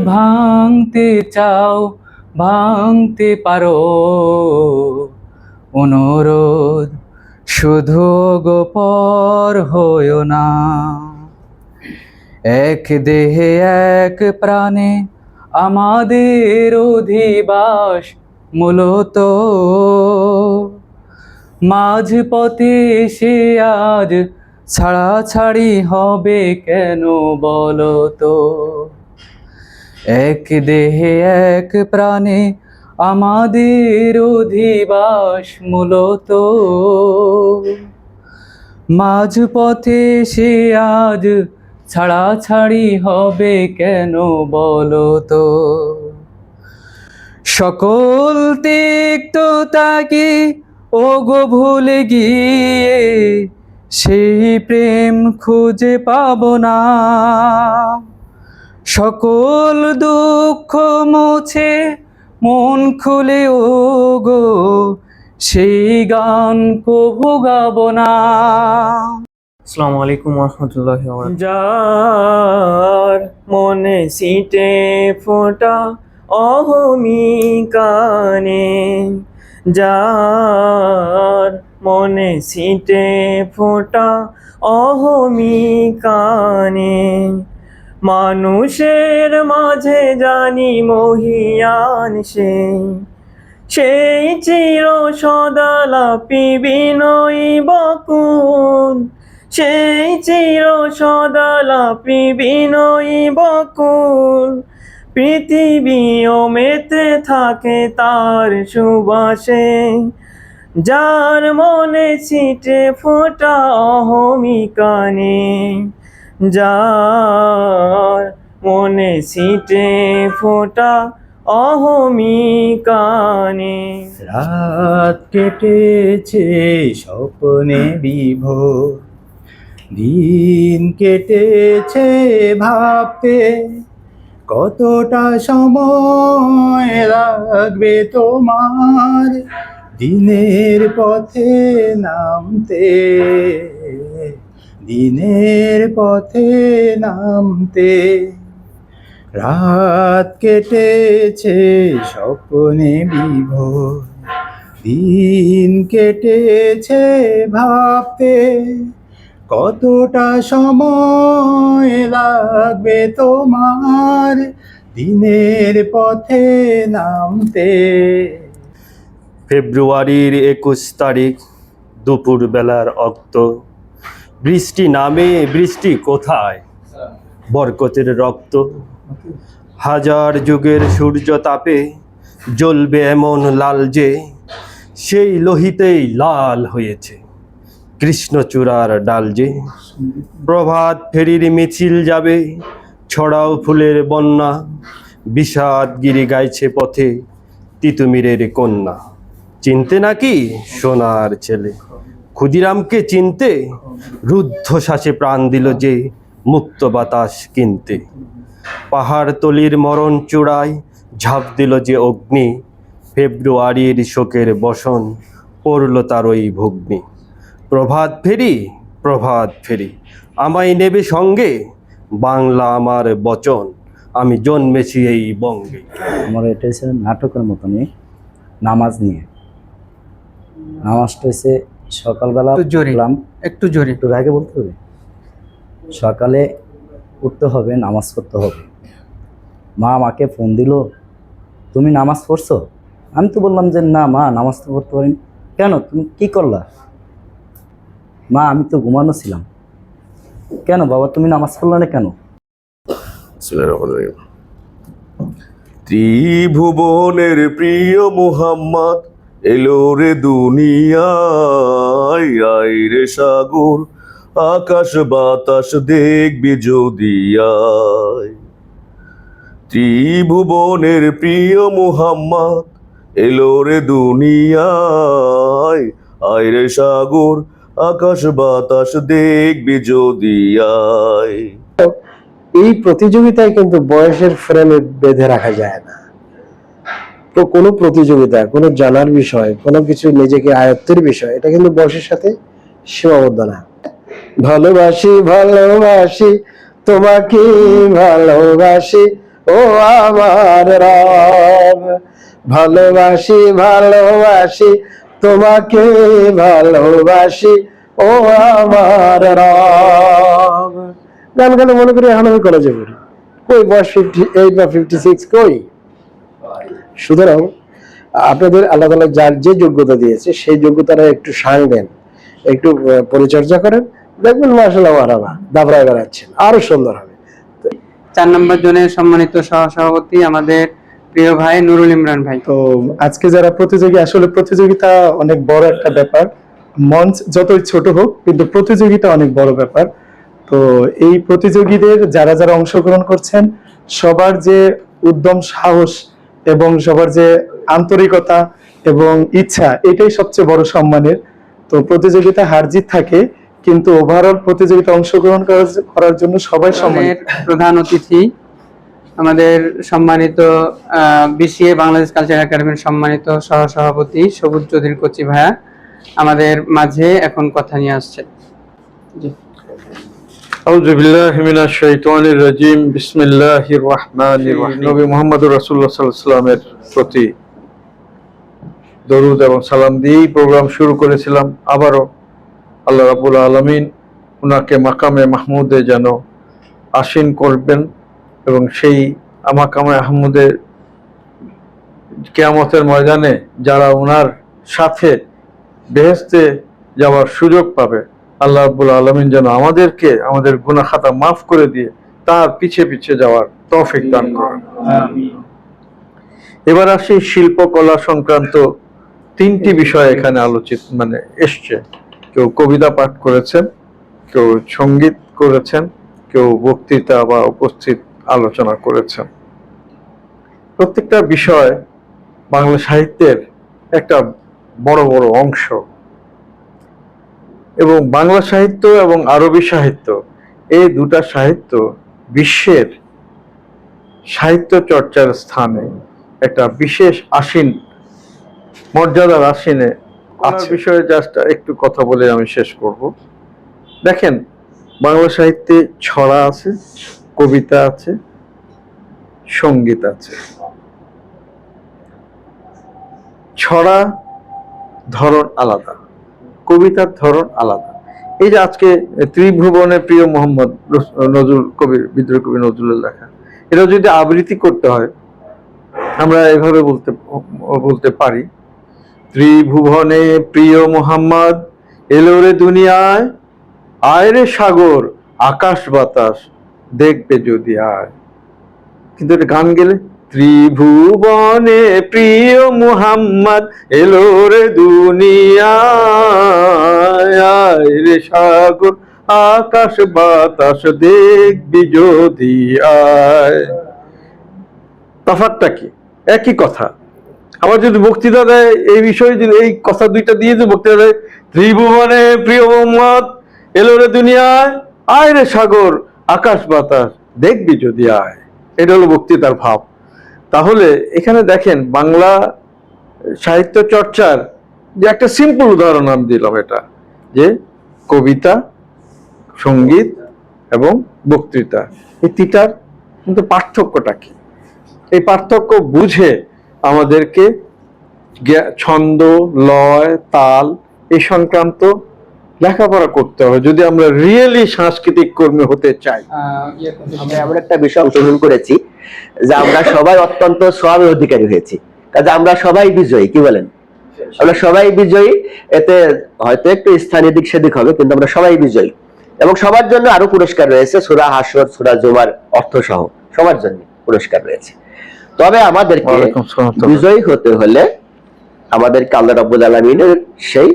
ভাঙতে চাও, ভাঙতে পারো। অনুরোধ, শুধু গোপর হইও না। এক দেহে এক প্রাণে আমাদের অধিবাস মূলত। মাঝ পথে এসে আজ ছাড়াছাড়ি হবে কেন বলো তো? এক দেহে এক প্রাণে আমাদের অধিবাস মূলত। মাঝ পথে সে আজ ছাড়াছাড়ি হবে কেন বলো তো সকল তিক্ততাকে ও গো ভুলে গিয়ে সেই প্রেম খুঁজে পাব না। সকল দুঃখ মুছে মন খুলে ও গো সেই গান কভু গাবো না। আসসালামু আলাইকুম রহমতুল্লাহ যার মনে সিটে ফোটা অহমিকানে যার মনে সিটে ফোটা অহমিকানে মানুষের মাঝে জানি মহিয়ান সে। সেই চির সদালাপি বিনয়ী বকুল। সেই চির সদালাপি বিনয়ী বকুল। পৃথিবীও মেতে থাকে তার সুবাসে। যার মনে ছিটে ফোটা অহমিকানে। যার মনে ছিটে ফোটা অহমিকানে। রাত কেটেছে স্বপ্নে বিভোর। দিন কেটেছে ভাবতে কতটা সময় লাগবে তোমার? দিনের পথে নামতে দিনের পথে নামতে। রাত কেটেছে স্বপ্নে বিভোর। দিন কেটেছে ভাবতে। কতটা সময় লাগবে তোমার দিনের পথে নামতে? ফেব্রুয়ারির একুশ তারিখ দুপুর বেলার অক্ত। বৃষ্টি নামে, বৃষ্টি কোথায়? বরকতের রক্ত। হাজার যুগের সূর্য তাপে জ্বলবে এমন লাল যে, সেই লোহিতেই লাল হয়েছে। কৃষ্ণচূড়ার ডাল যে, প্রভাত ফেরির মিছিল যাবে, ছড়াও ফুলের বন্যা, বিষাদ গিরি গাইছে পথে তিতুমিরের কন্যা। চিনতে নাকি, সোনার ছেলে? ক্ষুদিরামকে চিনতে রুদ্ধ শ্বাসে প্রাণ দিল যে মুক্ত বাতাস কিনতে। পাহাড় তলির মরণ চূড়ায় ঝাঁপ দিল যে অগ্নি, ফেব্রুয়ারির শোকের বসন পড়ল তার ওই ভগ্নি। প্রভাত ফেরি প্রভাত ফেরি, আমায় নেবে সঙ্গে, বাংলা আমার বচন, আমি জন্মেছি এই বঙ্গে। আমার এটা নাটকের মতনই নামাজ নিয়ে। নামাজটা হচ্ছে সকালবেলা একটু জোরে। উঠলাম। একটু জোরে। একটু আগে বলতে হবে? সকালে উঠতে হবে নামাজ পড়তে হবে। মা আমাকে ফোন দিল তুমি নামাজ পড়ছো? আমি তো বললাম যে না মা নামাজ তো পড়তে পারিনি। কেন? তুমি কি করলা? মা আমি তো ঘুমানো ছিলাম। কেন বাবা তুমি নামাজ পড়লা না কেন? ত্রিভুবনের প্রিয় মুহাম্মদ এলো রে দুনিয়ায় রে সাগর, আকাশ বাতাস দেখবি যদি ত্রিভুবনের প্রিয় মুহাম্মদ, এলো রে দুনিয়ায়, আয় রে সাগর, আকাশ বাতাস দেখবি যদি এই প্রতিযোগিতায় কিন্তু বয়সের ফ্রেমে বেঁধে রাখা যায় না। কোনো প্রতিযোগিতা, কোনো জানার বিষয়, কোনো কিছু নিজেকে আয়ত্তের বিষয়, এটা কিন্তু বয়সের সাথে সীমাবদ্ধ না। ভালোবাসি ভালোবাসি, তোমাকে ভালোবাসি, ও আমার রব। ভালোবাসি ভালোবাসি, তোমাকে ভালোবাসি, ও আমার রব। গান গানে মনে করি এখন আমি কলেজে পড়ি কই বয়স ফিফটি এইট বা ফিফটি সিক্স কই? সুতরাং আপনাদের আল্লাহ তালা যার যে যোগ্যতা দিয়েছে সেই যোগ্যতাটা একটু সাং দেন একটু পরিচর্যা করেন। দেখবেন মাসাল্লাহ মারাবা দাবরায় বেড়াচ্ছেন আরও সুন্দর হবে। চার নম্বর জনের সম্মানিত সহসভাপতি আমাদের প্রিয় ভাই নুরুল ইমরান ভাই। তো আজকে যারা প্রতিযোগী আসলে প্রতিযোগিতা অনেক বড় একটা ব্যাপার। মঞ্চ যতই ছোট হোক কিন্তু প্রতিযোগিতা অনেক বড় ব্যাপার। তো এই প্রতিযোগীদের যারা যারা অংশগ্রহণ করছেন সবার যে উদ্যম সাহস এবং সবার যে আন্তরিকতা এবং ইচ্ছা, এটাই সবচেয়ে বড় সম্মানের। তো প্রতিযোগিতা হার জিত থাকে, কিন্তু ওভারঅল প্রতিযোগিতা অংশগ্রহণ করার- জন্য সবাই সম্মানিত। প্রধান অতিথি, আমাদের সম্মানিত বিসিএ বাংলাদেশ কালচার একাডেমির সম্মানিত সহসভাপতি সবুজ চৌধুরী কচি ভাইয়া আমাদের মাঝে এখন কথা নিয়ে নবী মুহাম্মদুর রাসূলুল্লাহ সাল্লাল্লাহু আলাইহি প্রতি দরুদ এবং সালাম দিয়েই প্রোগ্রাম শুরু করেছিলাম। আবারও আল্লাহ রাব্বুল আলামিন ওনাকে মাকামে মাহমুদে যেন আসীন করবেন এবং সেই মাকামে আহমুদে কেয়ামতের ময়দানে যারা ওনার সাথে বেহেস্তে যাওয়ার সুযোগ পাবে আল্লাহ রাব্বুল আলমিন যেন আমাদেরকে আমাদের গুনাহ খাতা মাফ করে দিয়ে তার পিছে পিছে যাওয়ার তৌফিক দান করেন। এবার আসি শিল্পকলা সংক্রান্ত তিনটি বিষয় এখানে আলোচিত মানে এসছে। কেউ কবিতা পাঠ করেছেন কেউ সংগীত করেছেন কেউ বক্তৃতা বা উপস্থিত আলোচনা করেছেন। প্রত্যেকটা বিষয় বাংলা সাহিত্যের একটা বড় বড় অংশ। এবং বাংলা সাহিত্য এবং আরবি সাহিত্য এই দুটা সাহিত্য বিশ্বের সাহিত্য চর্চার স্থানে একটা বিশেষ আসীন মর্যাদার আসীনে আছে। বিষয়ে জাস্ট একটু কথা বলে আমি শেষ করব। দেখেন বাংলা সাহিত্যে ছড়া আছে কবিতা আছে সংগীত আছে। ছড়া ধরন আলাদা। কবিতার ধরন আলাদা। এই যে আজকে ত্রিভুবনের প্রিয় মোহাম্মদ নজরুল কবির, বিদ্রোহ কবি নজরুলের লেখা এটা যদি আবৃত্তি করতে হয়, আমরা এভাবে বলতে বলতে পারি, ত্রিভুবনে প্রিয় মোহাম্মদ, এলো রে দুনিয়ায়, আয় রে সাগর, আকাশ বাতাস, দেখবে যদি আয়। কিন্তু এটা গান গেলে ত্রিভুবনে প্রিয় মুহাম্মদ এলো রে দুনিয়ায়। রে সাগর, আকাশ বাতাস দেখবি যদি আয়। তফাৎটা কি? একই কথা। আবার যদি বক্তৃতা দেয়, এই বিষয়ে যদি এই কথা দুইটা দিয়ে যদি বক্তৃতা দেয়, ত্রিভুবনে প্রিয় মোহাম্মদ এলো রে দুনিয়ায়, আয় রে সাগর, আকাশ বাতাস দেখবি যদি আয়। এটা হলো বক্তৃতার ভাব। তাহলে এখানে দেখেন বাংলা সাহিত্য চর্চার যে একটা সিম্পল উদাহরণ আমি দিলাম এটা, যে কবিতা, সংগীত এবং বক্তৃতা। এই তিটার কিন্তু পার্থক্যটা কি? এই পার্থক্য বুঝে আমাদেরকে ছন্দ, লয়, তাল এই সংক্রান্ত লেখাপড়া করতে হবে যদি আমরা রিয়েলি সাংস্কৃতিক কর্মী হতে চাই। আমরা এমন একটা বিষয় অংশগ্রহণ করেছি যে আমরা সবাই অত্যন্ত সবের অধিকারী হয়েছি। কাজে আমরা সবাই বিজয়ী কি বলেন? আমরা সবাই বিজয়ী এতে হয়তো একটু স্থানীয় দিক সেদিক হবে কিন্তু আমরা সবাই বিজয়ী। এবং সবার জন্য আরও পুরস্কার রয়েছে সুরা হাসর সুরা জুমার অর্থ সহ সবার জন্য পুরস্কার রয়েছে। তবে আমাদেরকে বিজয়ী হতে হলে আমাদেরকে আল্লাহ রাব্বুল আলামিনের সেই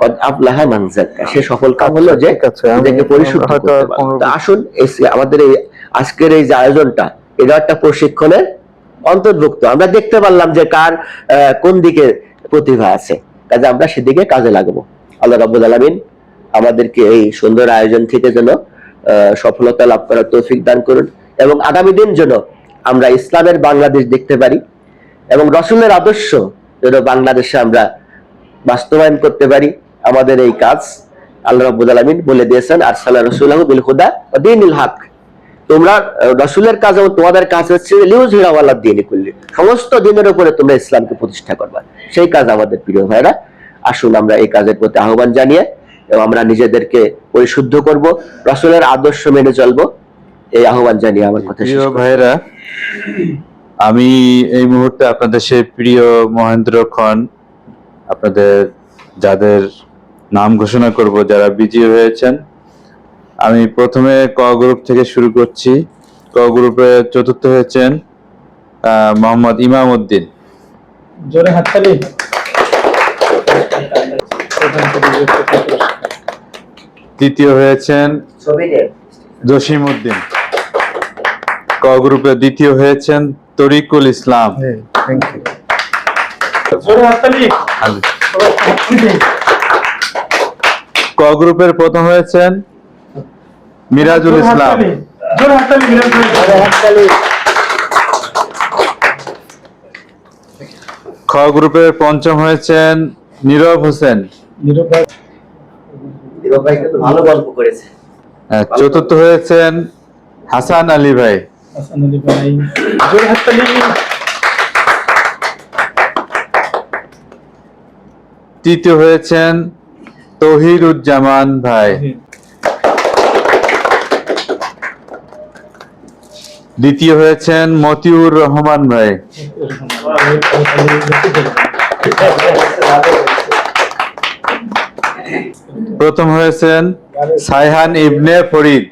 কদ আফলাহা মান যাক্কা। সে সফল কাম হলো যে নিজেকে পরিশুদ্ধ করতে তা আসুন আমাদের এই আজকের এই যে আয়োজনটা এটা একটা প্রশিক্ষণের অন্তর্ভুক্ত। আমরা দেখতে পারলাম যে কার কোন দিকে প্রতিভা আছে। কাজে আমরা সেদিকে কাজে লাগবো। আল্লাহ রাব্বুল আলামিন আমাদেরকে এই সুন্দর আয়োজন থেকে যেন সফলতা লাভ করার তৌফিক দান করুন এবং আগামী দিন যেন আমরা ইসলামের বাংলাদেশ দেখতে পারি এবং রসুলের আদর্শ যেন বাংলাদেশে আমরা বাস্তবায়ন করতে পারি। আমাদের এই কাজ আল্লাহ রাব্বুল আলামিন বলে দিয়েছেন আরসালা রাসূলাহু বিল হুদা ওয়া দীনিল হক। তোমরা রসুলের কাজ এবং তোমাদের কাজ হচ্ছে লিউজ হিরাওয়াল্লাহ দিন করলে সমস্ত দিনের উপরে তোমরা ইসলামকে প্রতিষ্ঠা করবা। সেই কাজ আমাদের প্রিয় ভাইরা আসুন আমরা এই কাজের প্রতি আহ্বান জানিয়ে এবং আমরা নিজেদেরকে পরিশুদ্ধ করব রসুলের আদর্শ মেনে চলবো। এই আহ্বান জানিয়ে আমার কথা প্রিয় ভাইরা আমি এই মুহূর্তে আপনাদের সেই প্রিয় মহেন্দ্র খন আপনাদের যাদের নাম ঘোষণা করব যারা বিজয়ী হয়েছেন। আমি প্রথমে ক গ্রুপ থেকে শুরু করছি। ক গ্রুপে চতুর্থ হয়েছেন মোহাম্মদ ইমাম উদ্দিন জোরে হাততালি। তৃতীয় হয়েছেন জসিম উদ্দিন ক গ্রুপে দ্বিতীয় হয়েছেন তরিকুল ইসলাম। থ্যাংক ইউ জোরে হাততালি। ক গ্রুপের প্রথম হয়েছেন? মিরাজুল ইসলাম। খ গ্রুপের পঞ্চম হয়েছেন নীরব হোসেন। ভালো গল্প করেছে। চতুর্থ হয়েছেন হাসান আলী ভাই। হাসান আলী ভাই। তৃতীয় হয়েছেন তহিরুজ্জামান ভাই। দ্বিতীয় হয়েছেন মতিউর রহমান ভাই। প্রথম হয়েছেন সাইহান ইবনে ফরিদ।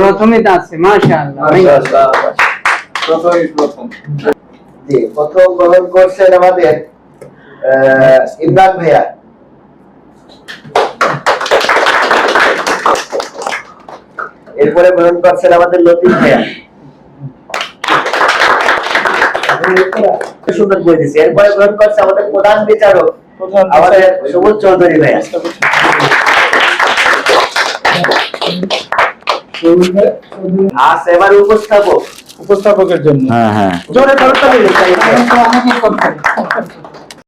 প্রথমে তো আছে মাশাআল্লাহ। জি প্রথম গ্রহণ করছেন আমাদের ইমরান ভাইয়া। এরপরে গ্রহণ করছেন আমাদের লতিফ ভাইয়া। সুন্দর বই দিচ্ছে এরপরে গ্রহণ করছে আমাদের প্রধান বিচারক আমাদের সবুজ চৌধুরী ভাইয়া। আজ এবার উপস্থাপক। উপস্থাপকের জন্য। হ্যাঁ হ্যাঁ। জোরে করতে।